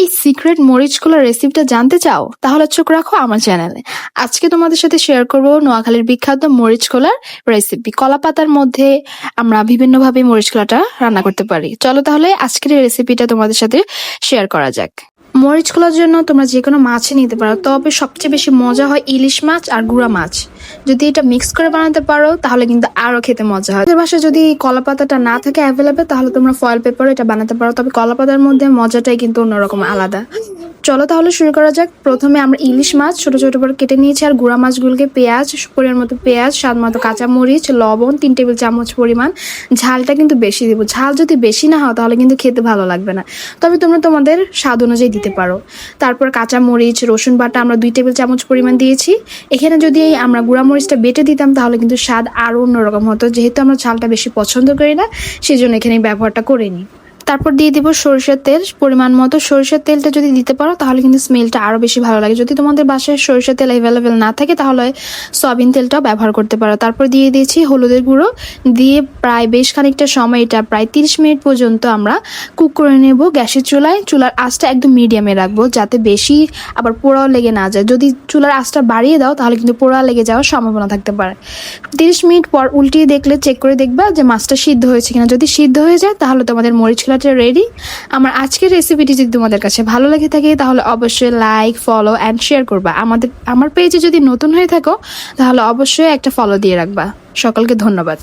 এই সিক্রেট মরিচগুলোর রেসিপিটা জানতে চাও, তাহলে চোখ রাখো আমার চ্যানেলে আজকে তোমাদের সাথে শেয়ার করব নোয়াখালীর বিখ্যাত মরিচ কুলার রেসিপি কলা পাতার মধ্যে আমরা বিভিন্নভাবে মরিচ খোলাটা রান্না করতে পারি। চলো তাহলে আজকের এই রেসিপিটা তোমাদের সাথে শেয়ার করা যাক। মরিচ খোলার জন্য তোমরা যে কোনো মাছই নিতে পারো। তবে সবচেয়ে বেশি মজা হয় ইলিশ মাছ আর গুঁড়া মাছ। যদি এটা মিক্স করে বানাতে পারো, তাহলে কিন্তু আরও খেতে মজা হয়। বাসায় যদি কলা পাতাটা না থাকে অ্যাভেলেবেল তাহলে তোমরা ফয়েল পেপারও এটা বানাতে পারো। তবে কলা পাতার মধ্যে মজাটাই কিন্তু অন্যরকম আলাদা। চলো তাহলে শুরু করা যাক। প্রথমে আমরা ইলিশ মাছ ছোট ছোট করে কেটে নিয়েছি, আর গুঁড়া মাছগুলোকে পেঁয়াজ, পরিমাণ মতো পেঁয়াজ, স্বাদ মতো কাঁচামরিচ, লবণ, তিন টেবিল চামচ পরিমাণ। ঝালটা কিন্তু বেশি দেবো। ঝাল যদি বেশি না হয়, তাহলে কিন্তু খেতে ভালো লাগবে না। তবে তোমরা তোমাদের স্বাদ অনুযায়ী দিতে পারো। তারপর কাঁচামরিচ, রসুন বাটা আমরা দুই টেবিল চামচ পরিমাণ দিয়েছি। এখানে যদি আমরা গুঁড়া মরিচটা বেটে দিতাম, তাহলে কিন্তু স্বাদ আরও অন্যরকম হতো। যেহেতু আমরা ঝালটা বেশি পছন্দ করি না সেই জন্য এখানে ব্যবহারটা করিনি তারপর দিয়ে দিব সরিষার তেল। পরিমাণ মতো সরিষার তেলটা যদি দিতে পারো, তাহলে কিন্তু স্মেলটা আরও বেশি ভালো লাগে। যদি তোমাদের বাসায় সরিষার তেল অ্যাভেলেবেল না থাকে, তাহলে সয়াবিন তেলটাও ব্যবহার করতে পারো। তারপর দিয়ে দিয়েছি হলুদের গুঁড়ো। দিয়ে প্রায় বেশ খানিকটা সময়, এটা প্রায় তিরিশ মিনিট পর্যন্ত আমরা কুক করে নেব গ্যাসের চুলায়। চুলার আঁচটা একদম মিডিয়ামে রাখব, যাতে বেশি আবার পোড়াও লেগে না যায়। যদি চুলার আঁচটা বাড়িয়ে দাও, তাহলে কিন্তু পোড়া লেগে যাওয়ার সম্ভাবনা থাকতে পারে। তিরিশ মিনিট পর উল্টিয়ে দেখলে চেক করে দেখবা যে মাছটা সিদ্ধ হয়েছে কিনা। যদি সিদ্ধ হয়ে যায়, তাহলে তোমাদের মরিচ খোলাটা রেডি আমার আজকের রেসিপিটি যদি তোমাদের কাছে ভালো লেগে থাকে, তাহলে অবশ্যই লাইক ফলো অ্যান্ড শেয়ার করবা। আমাদের, আমার পেজে যদি নতুন হয়ে থাকো, তাহলে অবশ্যই একটা ফলো দিয়ে রাখবা। সকলকে ধন্যবাদ।